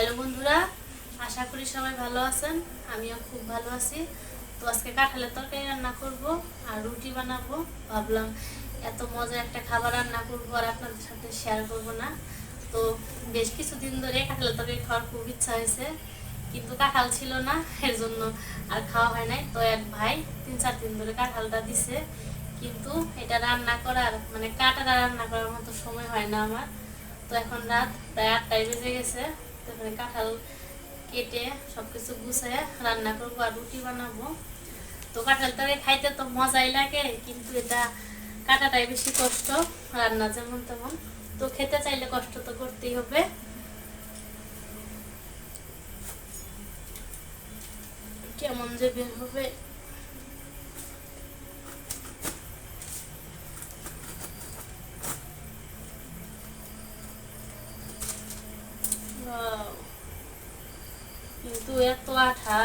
Hello বন্ধুরা, আশা করি সবাই ভালো আছেন, আমিও খুব ভালো আছি। তো আজকে কাঁঠালের তরকারি রান্না করব আর রুটি বানাবো। ভাবলাম এত মজা একটা খাবার রান্না করব আর আপনাদের সাথে শেয়ার করব না। তো বেশ কিছুদিন ধরে কাঁঠালের তরকারি খাওয়ার খুব ইচ্ছা হয়েছে, কিন্তু কাঁঠাল ছিল না, এর জন্য আর খাওয়া হয় নাই। তো এক ভাই তিন চার দিন ধরে কাঁঠালটা দিছে, কিন্তু এটা রান্না করার মানে কাটাটা রান্না করার মতো সময় হয় না আমার। তো এখন রাত প্রায় আটটায় বেজে গেছে। তো এখানে কাঁঠাল কেটে সব কিছু গুছিয়ে রান্না করব আর রুটি বানাবো। তো কাঁঠাল তরে খাইতে তো মজাই লাগে, কিন্তু এটা কাটাটাই বেশি কষ্ট, রান্না যেমন তেমন। তো খেতে চাইলে কষ্ট তো করতেই হবে। কেমন যে বের হবে Wow. কিন্তু এত আঠা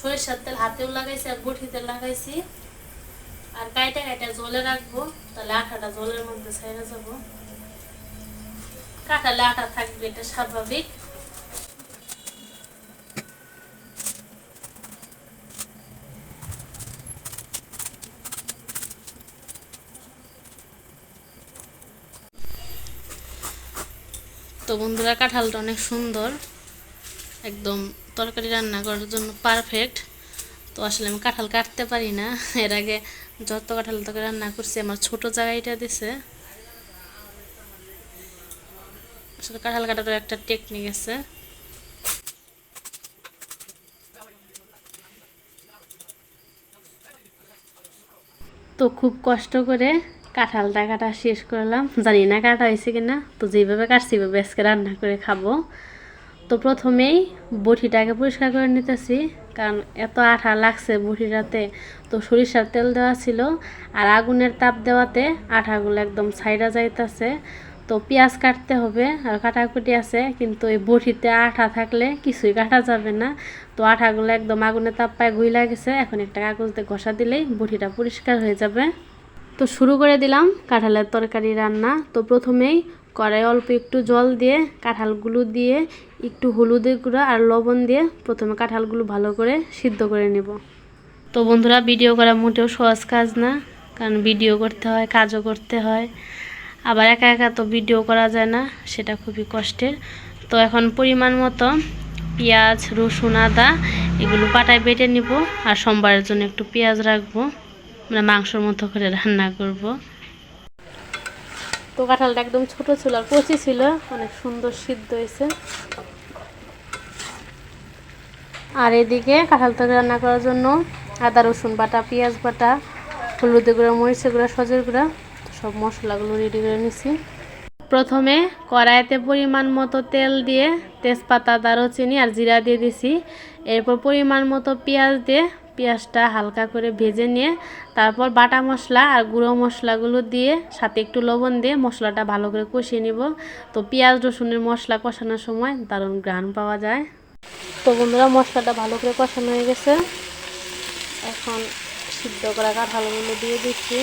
সরিষার তেল হাতেও লাগাইছি আর বটিতে লাগাইছি। আর কাইটা কাইটা জলে রাখব, তাহলে আঠাটা জলের মধ্যে ছেড়ে যাব। কাটালে আঠা থাকবে, এটা স্বাভাবিক। তো বন্ধুরা, কাঁঠালটা অনেক সুন্দর, একদম তরকারি রান্না করার জন্য পারফেক্ট তো আসলে আমি কাঁঠাল কাটতে পারি না। এর আগে যত কাঁঠাল তরকারি রান্না করছি, আমার ছোট জায়গাটা দিছে। আসলে কাঁঠাল কাটার একটা টেকনিক আছে। তো খুব কষ্ট করে কাঁঠালটা কাটা শেষ করলাম। জানি না কাটা হয়েছে কিনা। তো যেভাবে কাটছি, এভাবে আজকে রান্না করে খাব। তো প্রথমেই বটিটাকে পরিষ্কার করে নিতেছি, কারণ এত আঠা লাগছে বটিটাতে তো সরিষার তেল দেওয়া ছিল, আর আগুনের তাপ দেওয়াতে আঠাগুলো একদম ছাইরা যাইতেছে। তো পেঁয়াজ কাটতে হবে, আর কাটাকুটি আছে, কিন্তু এই বটিতে আঠা থাকলে কিছুই কাটা যাবে না। তো আঠাগুলো একদম আগুনের তাপ পায় গুইলা গেছে, এখন একটা কাগজ দিয়ে ঘষা দিলেই বটিটা পরিষ্কার হয়ে যাবে। তো শুরু করে দিলাম কাঁঠালের তরকারি রান্না। তো প্রথমেই কড়াই অল্প একটু জল দিয়ে কাঁঠালগুলো দিয়ে একটু হলুদের গুঁড়া আর লবণ দিয়ে প্রথমে কাঁঠালগুলো ভালো করে সিদ্ধ করে নেব। তো বন্ধুরা, ভিডিও করা মোটেও সহজ কাজ না, কারণ ভিডিও করতে হয়, কাজও করতে হয়। আবার একা একা তো ভিডিও করা যায় না, সেটা খুবই কষ্টের। তো এখন পরিমাণ মতো পেঁয়াজ, রসুন, আদা এগুলো পাটায় বেটে নিব আর সোমবারের জন্য একটু পেঁয়াজ রাখব। মানে মাংসর মতো করে রান্না করব। তো কাঁঠালটা একদম ছোট ছিল আর কচি ছিল, অনেক সুন্দর সিদ্ধ হয়েছে। আর এদিকে কাঁঠাল তরকারি রান্না করার জন্য আদা, রসুন বাটা, পেঁয়াজ বাটা হলুদের গুঁড়া মরিচের গুঁড়া, সজের গুঁড়া, সব মশলাগুলো রেডি করে নিছি। প্রথমে কড়াইতে পরিমাণ মতো তেল দিয়ে তেজপাতা, দারুচিনি আর জিরা দিয়ে দিছি। এরপর পরিমাণ মতো পেঁয়াজ দিয়ে পেঁয়াজটা হালকা করে ভেজে নিয়ে তারপর বাটা মশলা আর গুঁড়ো মশলাগুলো দিয়ে সাথে একটু লবণ দিয়ে মশলাটা ভালো করে কষিয়ে নিব। তো পেঁয়াজ, রসুনের মশলা কষানোর সময় দারুণ গ্রান পাওয়া যায়। তো বন্ধুরা, মশলাটা ভালো করে কষানো হয়ে গেছে। এখন সিদ্ধ করা কাঁঠালগুলো দিয়ে দিচ্ছি।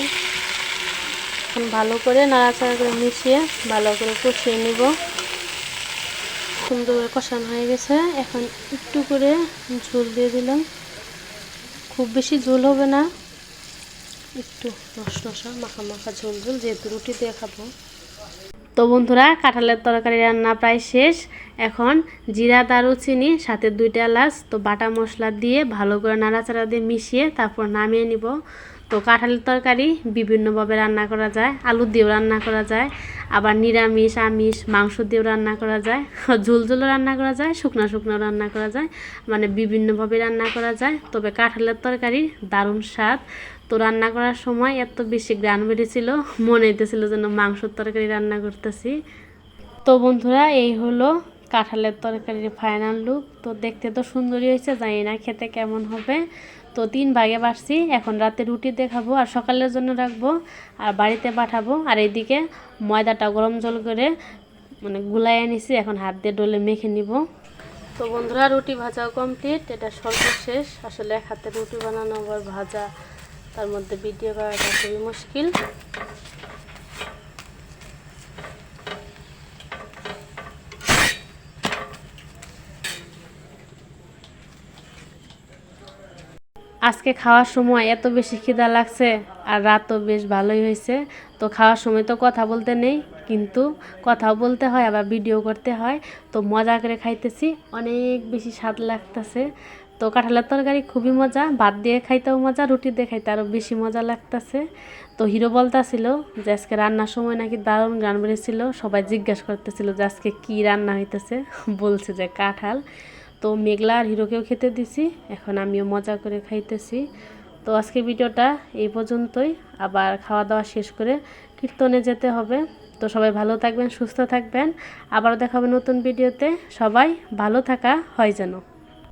এখন ভালো করে নাড়াচাড়া করে মিশিয়ে ভালো করে কষিয়ে নিব। সুন্দর করে কষানো হয়ে গেছে। এখন একটু করে ঝোল দিয়ে দিলাম। খুব বেশি ঝোল হবে না। একটু রস রসা, মাখা মাখা ঝোল ঝোল, যেহেতু রুটি দিয়ে খাব। তো বন্ধুরা, কাঁঠালের তরকারি রান্না প্রায় শেষ। এখন জিরা, দারুচিনি, সাথে দুইটা এলাচ, তো বাটা মশলা দিয়ে ভালো করে নাড়াচাড়া দিয়ে মিশিয়ে তারপর নামিয়ে নিব। তো কাঁঠালের তরকারি বিভিন্নভাবে রান্না করা যায়, আলু দিয়েও রান্না করা যায়। আবার নিরামিষ, আমিষ, মাংস দিয়েও রান্না করা যায়, ঝোল ঝোলও রান্না করা যায়, শুকনো শুকনো রান্না করা যায় মানে বিভিন্নভাবে রান্না করা যায়। তবে কাঁঠালের তরকারি দারুণ স্বাদ। তো রান্না করার সময় এত বেশি গ্রান বেড়েছিল, মনে হইতেছিল যেন মাংসর তরকারি রান্না করতেছি। তো বন্ধুরা, এই হলো কাঁঠালের তরকারির ফাইনাল লুক তো দেখতে তো সুন্দরই হয়েছে, জানি না খেতে কেমন হবে। তো তিন ভাগে বাড়ছি। এখন রাতে রুটি দেখাবো আর সকালের জন্য রাখব আর বাড়িতে পাঠাবো। আর এদিকে ময়দাটা গরম জল করে মানে গুলাই এনেছি এখন হাত দিয়ে ডলে মেখে নিব। তো বন্ধুরা, রুটি ভাজা কমপ্লিট। এটা সর্বশেষ। আসলে এক হাতে রুটি বানানো আবার ভাজা, তার মধ্যে ভিডিও করাটা খুবই মুশকিল। আজকে খাওয়ার সময় এত বেশি খিদা লাগছে আর রাতও বেশ ভালোই হয়েছে। তো খাওয়ার সময় তো কথা বলতে নেই, কিন্তু কথাও বলতে হয়, আবার ভিডিও করতে হয়। তো মজা করে খাইতেছি, অনেক বেশি স্বাদ লাগতেছে। তো কাঁঠালের তরকারি খুবই মজা, ভাত দিয়ে খাইতেও মজা, রুটি দিয়ে খাইতে আরও বেশি মজা লাগতেছে। তো হিরো বলতাছিল যে আজকে রান্নার সময় নাকি দারুণ গান বেড়েছিল, সবাই জিজ্ঞেস করতেছিল যে আজকে কী রান্না হইতেছে, বলছে যে কাঁঠাল। তো মেঘলা আর হিরোকেও খেতে দিছি, এখন আমিও মজা করে খাইতেছি। তো আজকে ভিডিওটা এই পর্যন্তই, আবার খাওয়া দাওয়া শেষ করে কীর্তনে যেতে হবে। তো সবাই ভালো থাকবেন, সুস্থ থাকবেন। আবারও দেখাবে নতুন ভিডিওতে। সবাই ভালো থাকা, হয় যেন।